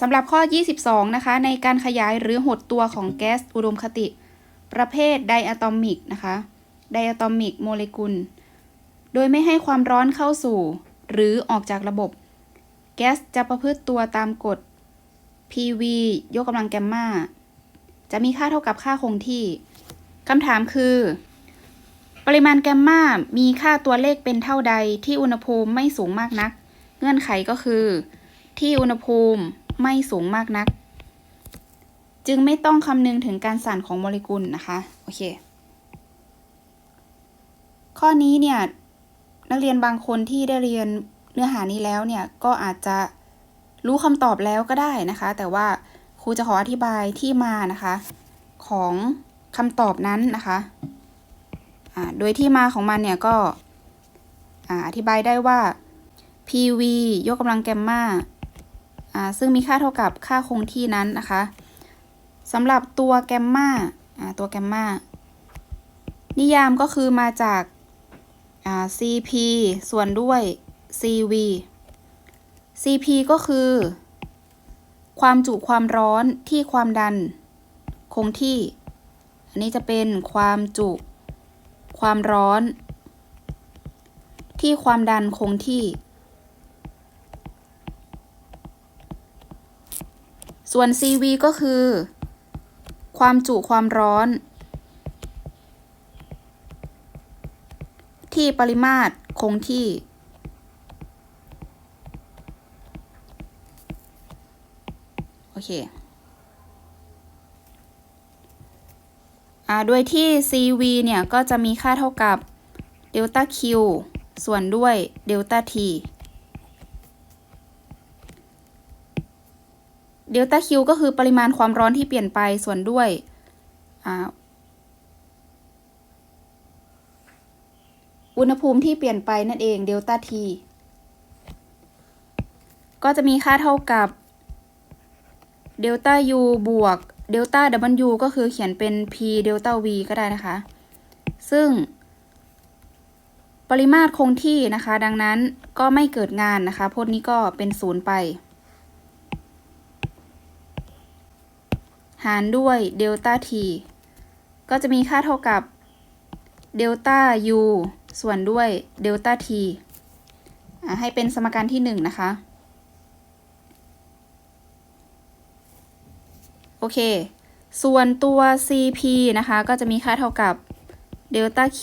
สำหรับข้อ 22 นะคะ ในการขยายหรือหดตัวของแก๊สอุดมคติ ประเภทไดอะตอมิกนะคะไดอะตอมิกโมเลกุล โดยไม่ให้ความร้อนเข้าสู่ หรือออกจากระบบ แก๊สจะประพฤติตัวตามกฎ PV ยกกำลังแกมมาจะมีค่าเท่ากับค่าคงที่คำถามคือ ปริมาณแกมมามีค่าตัวเลขเป็นเท่าใดที่อุณหภูมิไม่สูงมากนัก เงื่อนไขก็คือ ที่อุณหภูมิ ไม่สูงมากนัก จึงไม่ต้องคำนึงถึงการสั่นของโมเลกุลนะคะโอเค ข้อนี้เนี่ยนักเรียนบางคนที่ได้เรียนเนื้อหานี้แล้วเนี่ยก็อาจจะรู้คำตอบแล้วก็ได้นะคะ แต่ว่าครูจะขออธิบายที่มานะคะ ของคำตอบนั้นนะคะอ่าโดยที่มาของมันเนี่ยก็ออธิบายได้ว่า PV ยกกำลังแกมมา ซึ่งมีค่าเท่ากับค่าคงที่นั้นนะคะสำหรับตัวแกมมาตัวแกมมานิยามก็คือมาจากา CP ส่วนด้วย CV CP ก็คือ ความจุความร้อนที่ความดันคงที่ อันนี้จะเป็นความจุความร้อน ที่ความดันคงที่ ส่วน CV ก็คือ ความจุความร้อน ที่ปริมาตรคงที่ โอเคอ่าโดยที่ CV เนี่ย ก็จะมีค่าเท่ากับเดลต้า Q ส่วนด้วยเดลต้า T เดลต้า Q ก็คือปริมาณความร้อนที่เปลี่ยนไปส่วนด้วยอุณหภูมิที่เปลี่ยนไปนั่นเองเดลต้า T ก็จะมีค่าเท่ากับเดลต้า U บวกเดลต้า W ก็คือเขียนเป็น P เดลต้า V ก็ได้นะคะ ซึ่ง ปริมาตรคงที่นะคะ ดังนั้นก็ไม่เกิดงานนะคะพจน์นี้ก็เป็นศูนย์ไป หารด้วยเดลต้า T ก็จะมีค่าเท่ากับเดลต้า U ส่วนด้วยเดลต้า t ให้เป็นสมการที่ 1 นะคะ โอเค ส่วนตัว CP นะคะ ก็จะมีค่าเท่ากับเดลต้า Q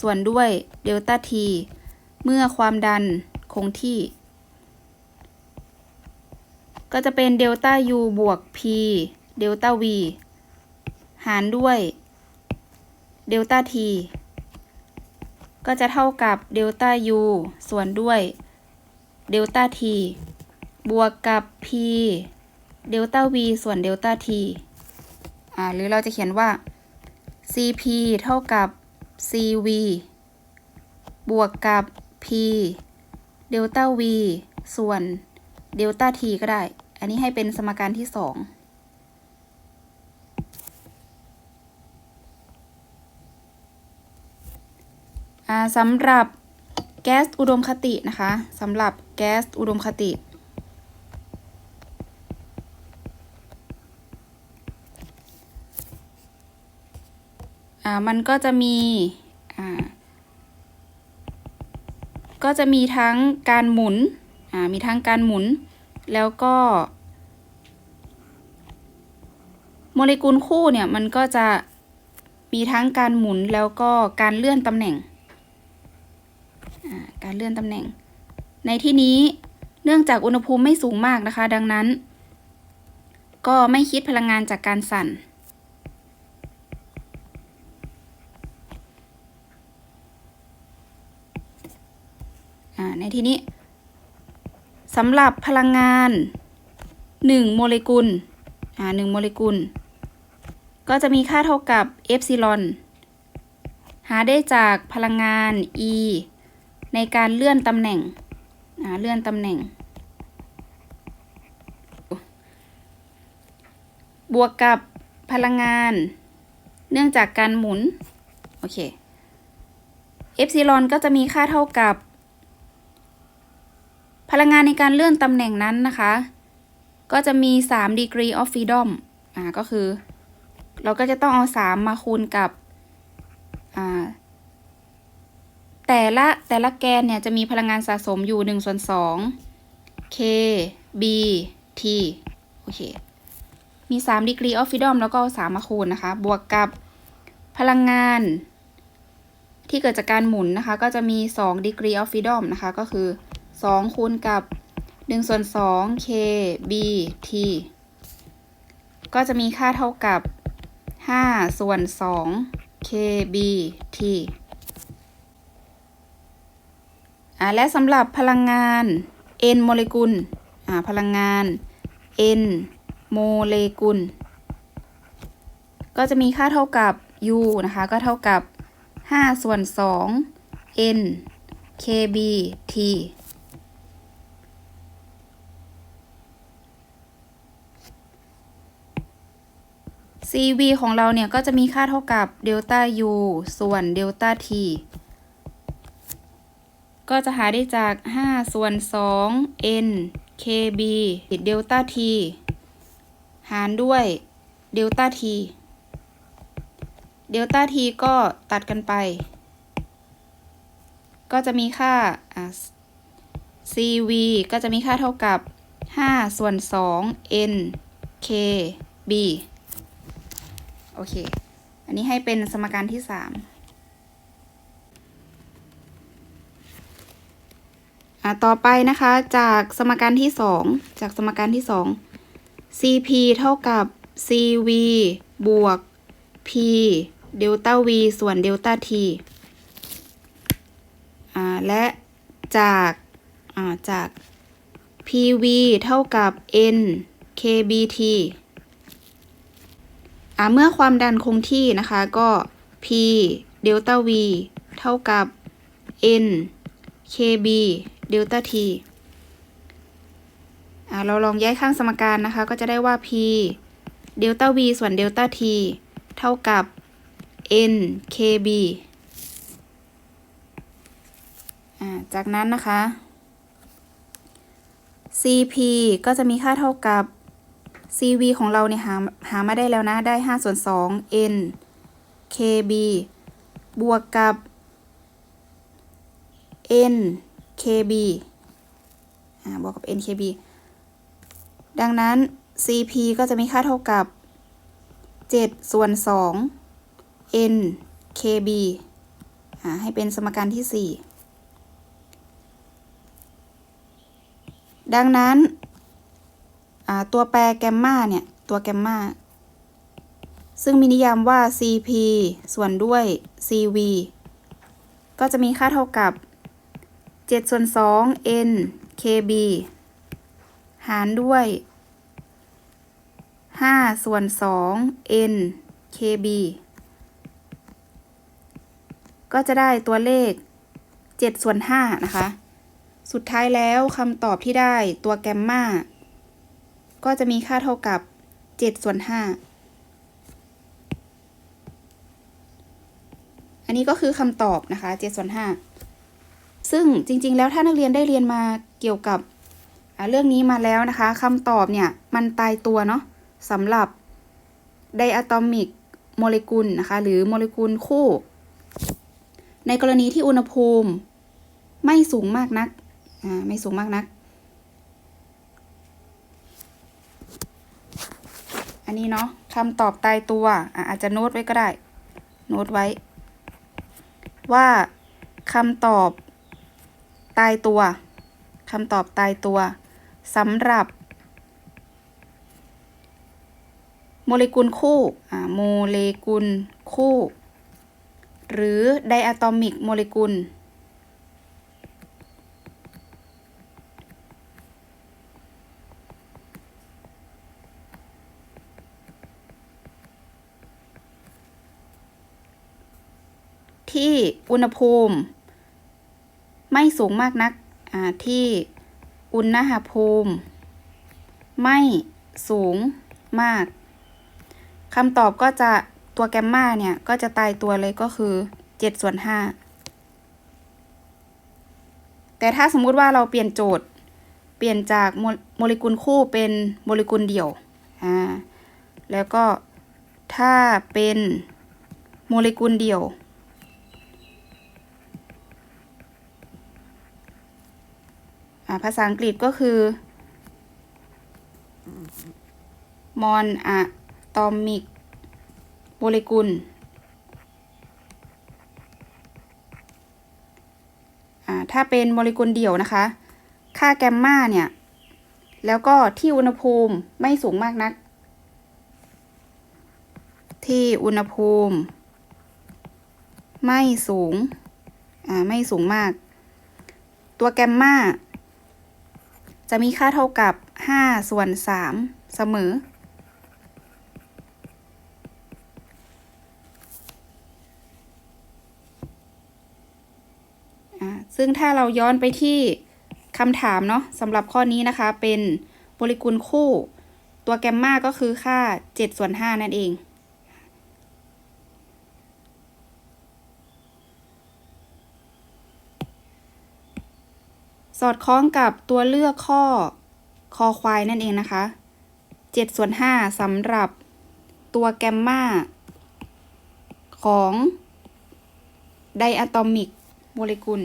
ส่วนด้วยเดลต้า T เมื่อความดันคงที่ ก็จะเป็นเดลต้า U บวก P เดลต้า V หารด้วยเดลต้า T ก็จะเท่ากับเดลต้า U ส่วนด้วยเดลต้า T บวกกับ P เดลต้า V ส่วนเดลต้า T อ่า หรือเราจะเขียนว่า CP เท่ากับ CV บวกกับ P เดลต้า V ส่วนเดลต้า T ก็ได้ อันนี้ให้เป็นสมการที่2อ่า สำหรับแก๊สอุดมคตินะคะสำหรับแก๊สอุดมคติ มันก็จะมีก็จะมีทั้งการหมุน มีทั้งการหมุน แล้วก็ โมเลกุลคู่เนี่ย มันก็จะมีทั้งการหมุนแล้วก็การเลื่อนตำแหน่ง การเลื่อนตำแหน่ง ในที่นี้เนื่องจากอุณหภูมิไม่สูงมากนะคะ ดังนั้น ก็ไม่คิดพลังงานจากการสั่น ในที่นี้สำหรับพลังงาน 1 โมเลกุลอ่า1โมเลกุล ก็จะมีค่าเท่ากับเอฟซิลอน หาได้จากพลังงาน E ในการเลื่อนตำแหน่งเลื่อนตำแหน่ง บวกกับพลังงาน เนื่องจากการหมุน โอเคเอฟซิลอนก็จะมีค่าเท่ากับ พลังงานในการเลื่อนตำแหน่งนั้นนะคะ ก็จะมี 3 degree of freedom อ่าก็คือ เราก็จะต้องเอา 3 มาคูณกับอ่า แต่ละแต่ละแกนเนี่ยจะมีพลังงานสะสมอยู่1ส่วน2 k b t โอเค มี 3 degree of freedom แล้วก็เอา3มาคูณนะคะ บวกกับพลังงาน ที่เกิดจากการหมุนนะคะ ก็จะมี 2 degree of freedom นะคะ ก็คือ 2 คูณกับ1ส่วน2 k b t ก็จะมีค่าเท่ากับ 5 ส่วน2 k b t อ่าและสำหรับพลังงาน n โมเลกุลอ่าพลังงาน n โมเลกุล ก็จะมีค่าเท่ากับ u นะคะ ก็เท่ากับ 5 ส่วน 2 n kb t cv ของเราเนี่ยก็จะมีค่าเท่ากับเดลต้า u ส่วนเดลต้า t ก็จะหาได้จาก 5 ส่วน 2 n kb ติดเดลต้า t หารด้วยเดลต้า t เดลต้า t ก็ตัดกันไป ก็จะมีค่า cv ก็จะมีค่าเท่ากับ 5 ส่วน 2 n kb โอเค อันนี้ให้เป็นสมการที่ 3 อ่าต่อไปนะคะจากสมการที่ 2 จากสมการที่ 2 cp เท่ากับ cv บวก p เดลต้า v ส่วนเดลต้า t อ่าและจากอ่าจาก pv เท่ากับ n kbt อ่าเมื่อความดันคงที่นะคะก็ p เดลต้า v เท่ากับ n kb เดลต้า t อ่าเราลองย้ายข้างสมการนะคะ ก็จะได้ว่า p เดลต้า v ส่วนเดลต้า t เท่ากับ n kb อ่าจากนั้นนะคะ cp ก็จะมีค่าเท่ากับ cv ของเราเนี่ยหาหามาได้แล้วนะ ได้5ส่วน2 n kb บวกกับ n kb บวกกับ n kb ดังนั้น cp ก็จะมีค่าเท่ากับ 7 ส่วน 2 n kb ให้เป็นสมการที่ 4 ดังนั้นตัวแปรแกมมาเนี่ย ตัวแกมมาซึ่งมีนิยามว่า cp ส่วนด้วย cv ก็จะมีค่าเท่ากับ 7 ส่วน 2 n kb หารด้วย 5 ส่วน 2 n kb ก็จะได้ตัวเลข 7 ส่วน 5 นะคะ สุดท้ายแล้วคำตอบที่ได้ตัวแกมมาก็จะมีค่าเท่ากับ 7 ส่วน 5 อันนี้ก็คือคำตอบนะคะ 7 ส่วน 5 ซึ่งจริง ๆ แล้วถ้านักเรียนได้เรียนมาเกี่ยวกับเรื่องนี้มาแล้วนะคะคำตอบเนี่ยมันตายตัวเนาะสำหรับไดอะตอมิกโมเลกุลนะคะหรือโมเลกุลคู่ ในกรณีที่อุณหภูมิไม่สูงมากนักอ่าไม่สูงมากนัก อันนี้เนาะคำตอบตายตัวอะอาจจะโน้ตไว้ก็ได้ โน้ตไว้ ว่าคำตอบ ตายตัวคำตอบตายตัวสำหรับ โมเลกุลคู่อ่าโมเลกุลคู่ หรือไดอะตอมิกโมเลกุล ที่อุณหภูมิ ไม่สูงมากนักที่อุณหภูมิ ไม่สูงมากคำตอบก็จะตัวแกมมาเนี่ย ก็จะตายตัวเลยก็คือ7ส่วน5แต่ถ้าสมมุติว่าเราเปลี่ยนโจทย์ เปลี่ยนจากโมโมเลกุลคู่เป็นโมเลกุลเดี่ยวอ่าแล้วก็ถ้าเป็นโมเลกุลเดี่ยว อ่า ภาษาอังกฤษก็คือ มอนอะตอมิกโมเลกุลอ่าถ้าเป็นโมเลกุลเดี่ยวนะคะ ค่าแกมมาเนี่ย แล้วก็ที่อุณหภูมิไม่สูงมากนัก ที่อุณหภูมิ ไม่สูง อ่า ไม่สูงมาก ตัวแกมมา จะมีค่าเท่ากับ 5 ส่วน 3 เสมอ ซึ่งถ้าเราย้อนไปที่คำถามเนาะสำหรับข้อนี้นะคะเป็นโมเลกุลคู่ ตัวแกมมาก็คือค่า 7 ส่วน 5 นั่นเอง สอดคล้องกับตัวเลือกข้อคอควายนั่นเองนะคะ7ส่วน5สำหรับตัวแกมมาของไดอะตอมิกโมเลกุล